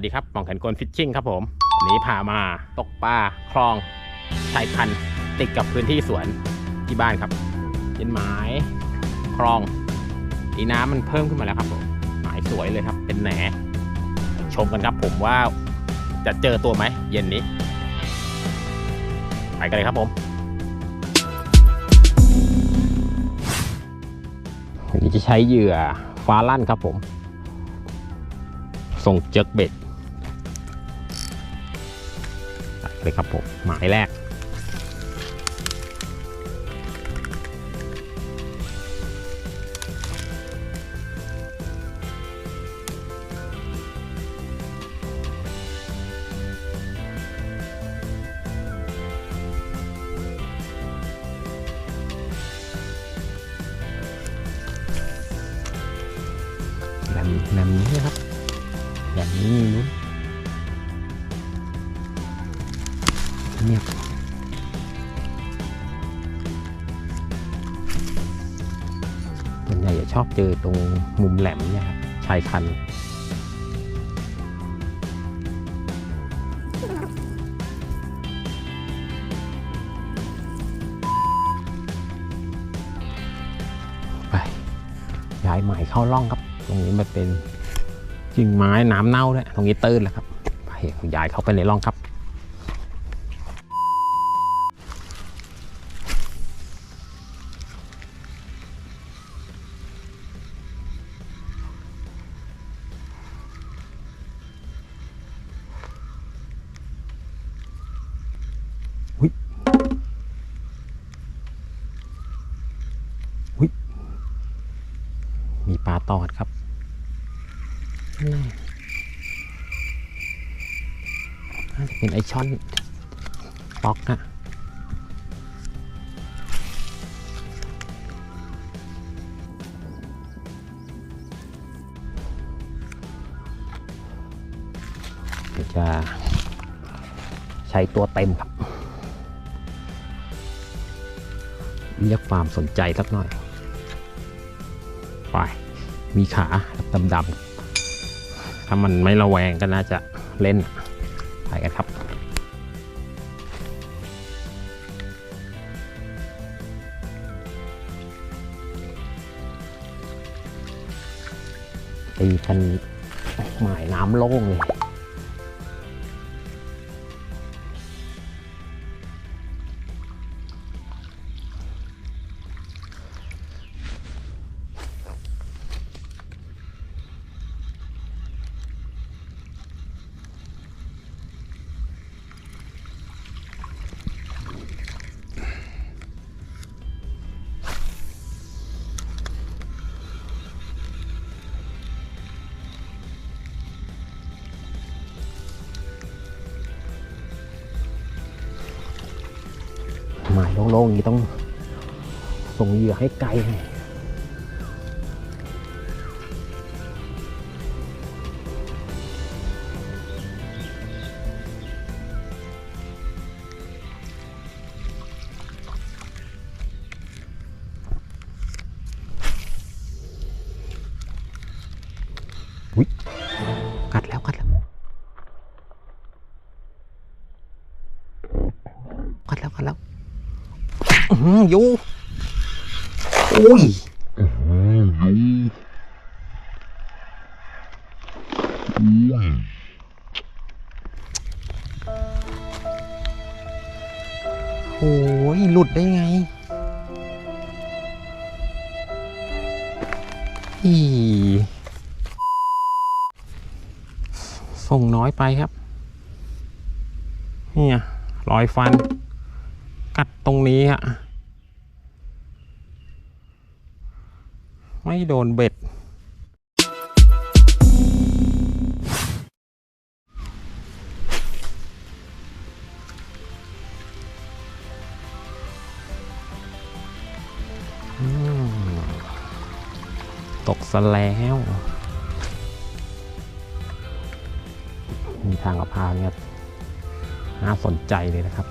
วัสดีครับหมองแขนกลฟิชชิ่งครับผมวันนี้พามาตกปลาคลองชายคันติดกับพื้นที่สวนที่บ้านครับเป็นหมายคลองอีน้ำมันเพิ่มขึ้นมาแล้วครับผมหมายสวยเลยครับ เป็นแหนชมกันครับผมว่าจะเจอตัวไหมเย็นนี้ ไปกันเลยครับผมวันนี้จะใช้เหยื่อฟ้าลั่นครับผม ส่งเจิกเบ็ด เลยครับผมหมายแรก ชอบเจอตรงมุมแหลมเนี่ยครับชายคัน ไปย้ายใหม่เข้าร่องครับ ตรงนี้มันเป็นกิ่งไม้น้ำเน่าด้วยตรงนี้ตื้นแล้วครับไปย้ายเข้าไปในร่องครับ มีปลาตอดครับนี่น่าจะเป็นไอช่อนป๊อกนะเดี๋ยวจะใช้ตัวเต็มครับ เรียกความสนใจสักหน่อย ไป มีขาดำๆถ้ามันไม่ระแวงก็น่าจะเล่นไปกันครับตีกันหมายน้ำโล่งเลย หมายโล่งๆอย่างนี้ต้องส่งเหยื่อให้ไกล อื้อหืออยู่อุ้ยโอ้ยหลุดได้ไงอีส่งน้อยไปครับ เนี่ยรอยฟัน กัดตรงนี้อะ ไม่โดนเบ็ด ตกซะแล้ว มีทางกระพาเนี่ยน่าสนใจเลยนะครับ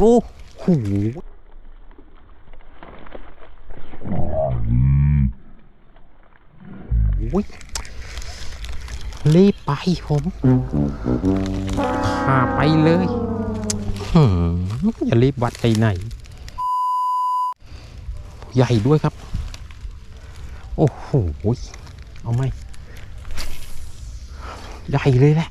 โอ้โหโอ้ยรีบไปผมพาไปเลยหืมอย่ารีบวัดไปไหน ใหญ่ด้วยครับ โอ้โห เอาไหมใหญ่เลยแหละ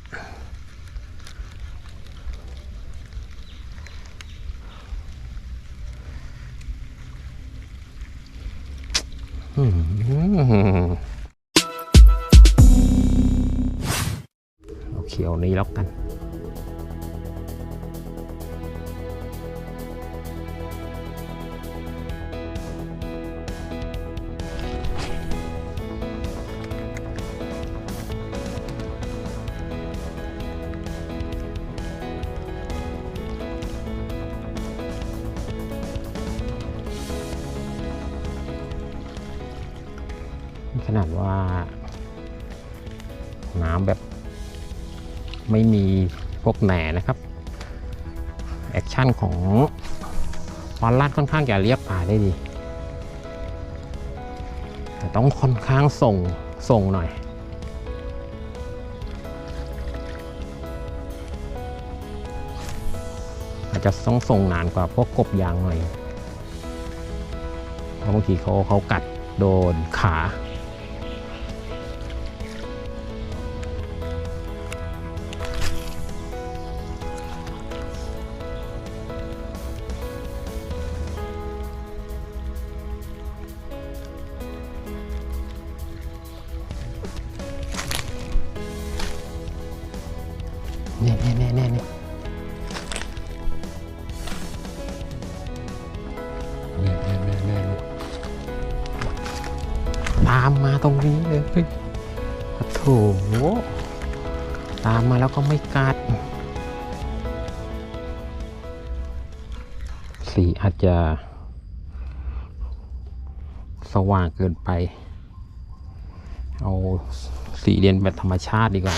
ว่า น้ำแบบไม่มีพวกแหน่นะครับแอคชั่นของวอลลัดค่อนข้างจะเรียบปลาได้ดี แต่ต้องค่อนข้างส่งส่งหน่อยอาจจะต้องส่งนานกว่าพวกกบยางหน่อยเพราะบางทีเขาเขากัดโดนขา นี่นี่นี่นี่นี่ตามมาตรงนี้เลยเฮ้ยโถตามมาแล้วก็ไม่กัดสีอาจจะ สว่างเกินไป เอาสีเรียนแบบธรรมชาติดีกว่า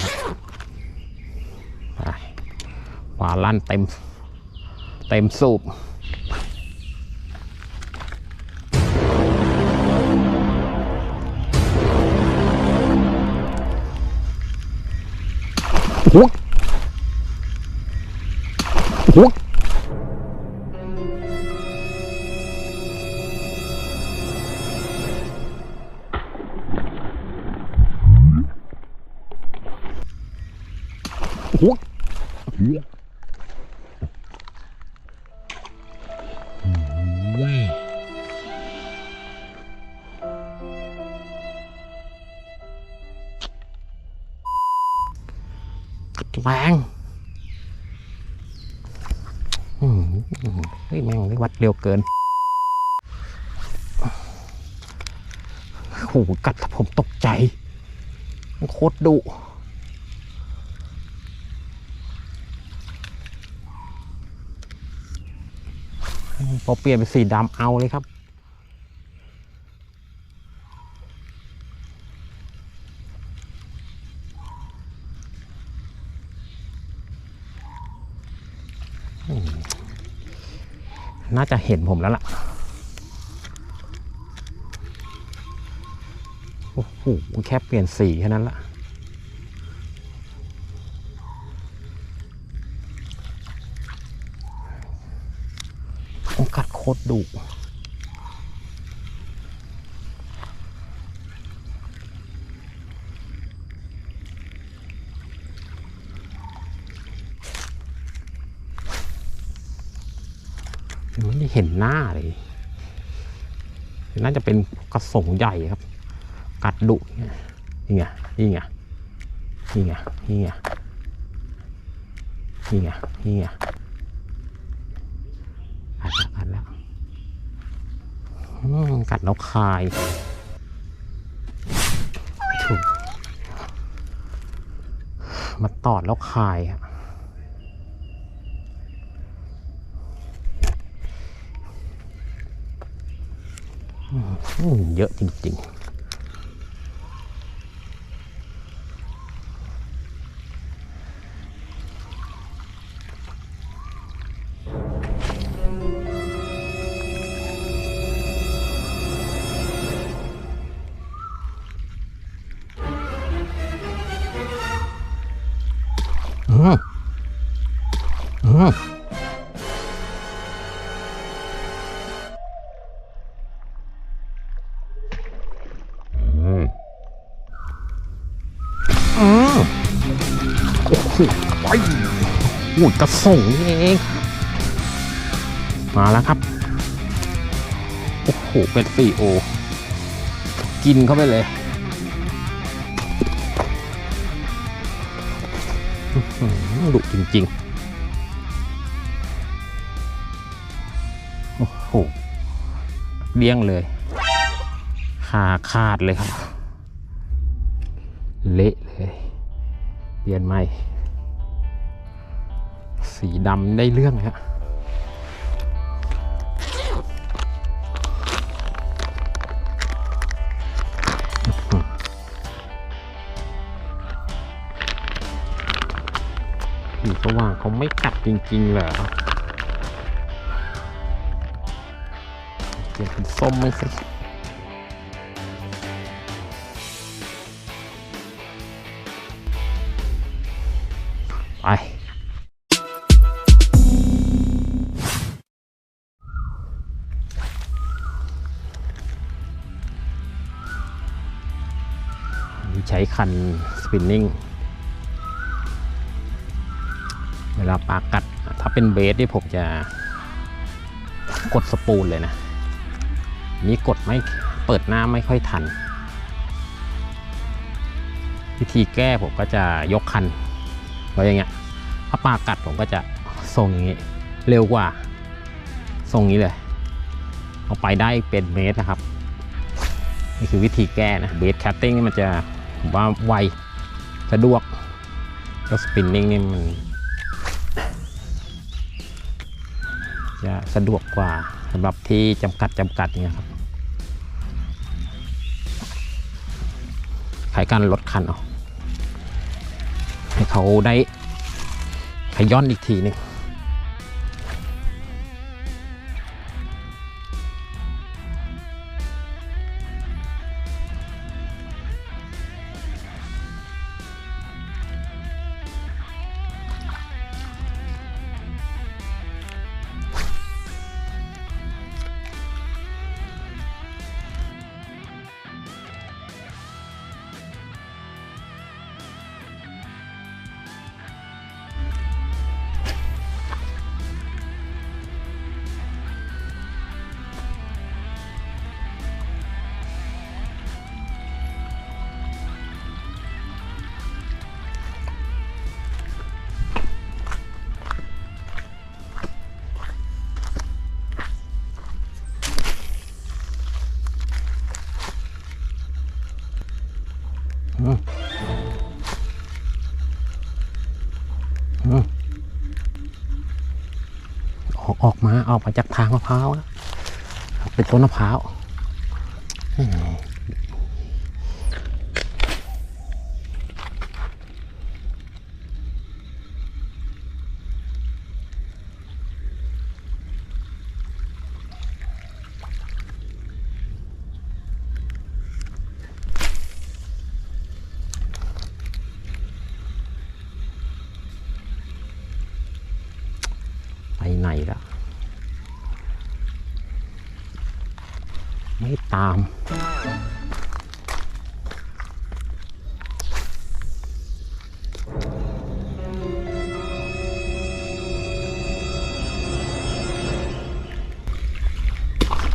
ขวาลั่นเต็ม เต็มสูบหัวหัวหั แรงเฮ้ยแม่งวัดเร็วเกินโอ้โหกัดผมตกใจ โคตรดุพอเปลี่ยนเป็นสีดำเอาเลยครับ น่าจะเห็นผมแล้วล่ะ โอ้โห แค่เปลี่ยนสีแค่นั้นละโอ้กัดโคตรดุ ไม่ได้เห็นหน้าเลย น่าจะเป็นกระสงใหญ่ครับ กัดดุเนี่ยนี่ไงนี่ไงนี่ไงนี่ไงนี่ไงนี่ไงกัดแล้วกัดแล้วกัดแล้วคายมาตอดแล้วคายอะ เยอะจริงๆ ไปโอ้ยกระส่งนี่เอง มาแล้วครับ โอ้โห เป็นซีโอ กินเข้าไปเลยดุจริง ๆ โอ้โหเลี้ยงเลย ขาขาดเลยครับ เละเลย เปลี่ยนใหม่ สีดำได้เรื่องฮะสีสว่างเขาไม่กัดจริง ๆ เหรอเปลี่ยนเป็นส้มไหมสิไป ใช้คันสปินนิ่งเวลาปลากัด ถ้าเป็นเบสนี่ผมจะกดสปูลเลยนะ นี่กดไม่เปิดหน้าไม่ค่อยทัน วิธีแก้ผมก็จะยกคันไว้อย่างเงี้ยถ้าปลากัดผมก็จะส่งอย่างงี้ เร็วกว่าส่งอย่างนี้เลย เอาไปได้เป็นเมตรนะครับ นี่คือวิธีแก้นะ เบสแคตติ้งนี่มันจะ ผมว่าไวสะดวกแล้วสปินนิ่งนี่มันจะสะดวกกว่าสำหรับที่จำกัดจำกัดเนี่ยครับขายการลดคันเอาให้เขาได้ขย้อนอีกทีหนึง ออกมาออกมาจากทางมะพร้าวเป็นต้นมะพร้าวไปไหนล่ะ ไม่ตาม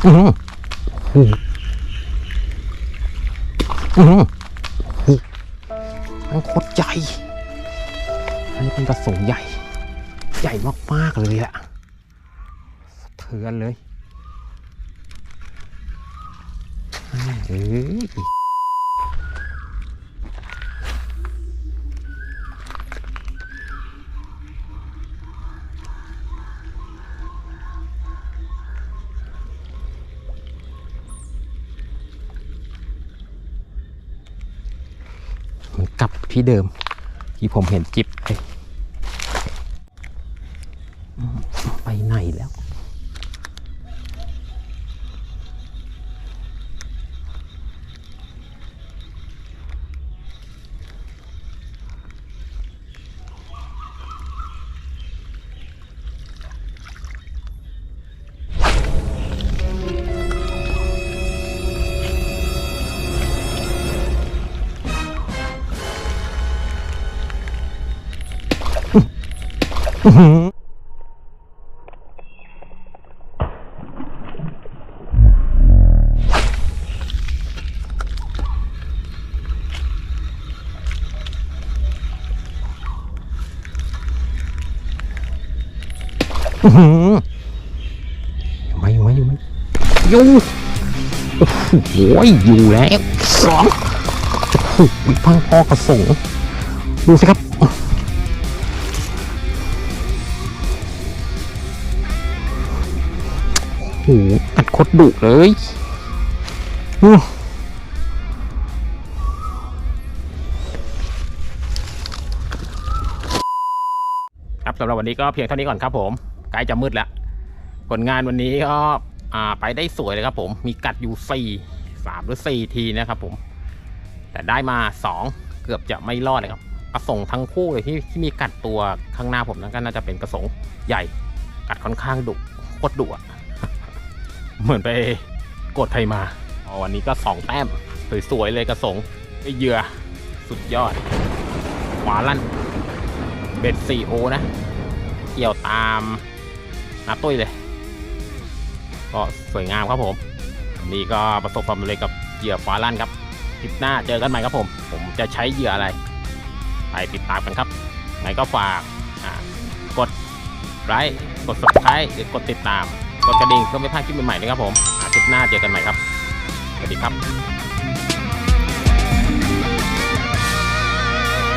อือหืออือหือมันโคตรใหญ่อันนี้เป็นกระสงใหญ่ ใหญ่มาก ๆ เลยอะสะเทือนเลย เอ้ยมันกลับที่เดิม ที่ผมเห็นจิบไปไหนแล้ว อยู่ไหมอยู่ไหมอยู่ไหมอยู่โอ้โหอยู่แล้วสองโอ้โหพังพอกระสงดูสิครับ อ้โหกัดโคตรดุเลยอู้ครับสำหรับวันนี้ก็เพียงเท่านี้ก่อนครับผมใกล้จะมืดแล้ว ผลงานวันนี้ก็อ่าไปได้สวยเลยครับผมมีกัดอยู่สี่สามหรือสี่ทีนะครับผม แต่ได้มาสองเกือบจะไม่รอดเลยครับกระสงทั้งคู่เลยที่ที่มีกัดตัวข้างหน้าผมนั่นก็น่าจะเป็นกระสงใหญ่ กัดค่อนข้างดุโคตรดุอะ เหมือนไปกดใครมาอ๋อวันนี้ก็สองแต้มสวยๆเลยกระสงไอเหยื่อสุดยอดขวาลั่นเบ็ดสี่โอนะ เกี่ยวตามนาตุ้ยเลย ก็สวยงามครับผมนนี้ก็ประสบความสำเร็จกับเหยื่อขวาลั่นครับคลิปหน้าเจอกันใหม่ครับผม ผมจะใช้เหยื่ออะไร ไปติดตามกันครับไงก็ฝากกดไลค์กด subscribe หรือกดติดตาม กดกระดิ่งเพื่อไม่พลาดคลิปใหม่ๆนะครับผมอาทิตย์หน้าเจอกันใหม่ครับ สวัสดีครับ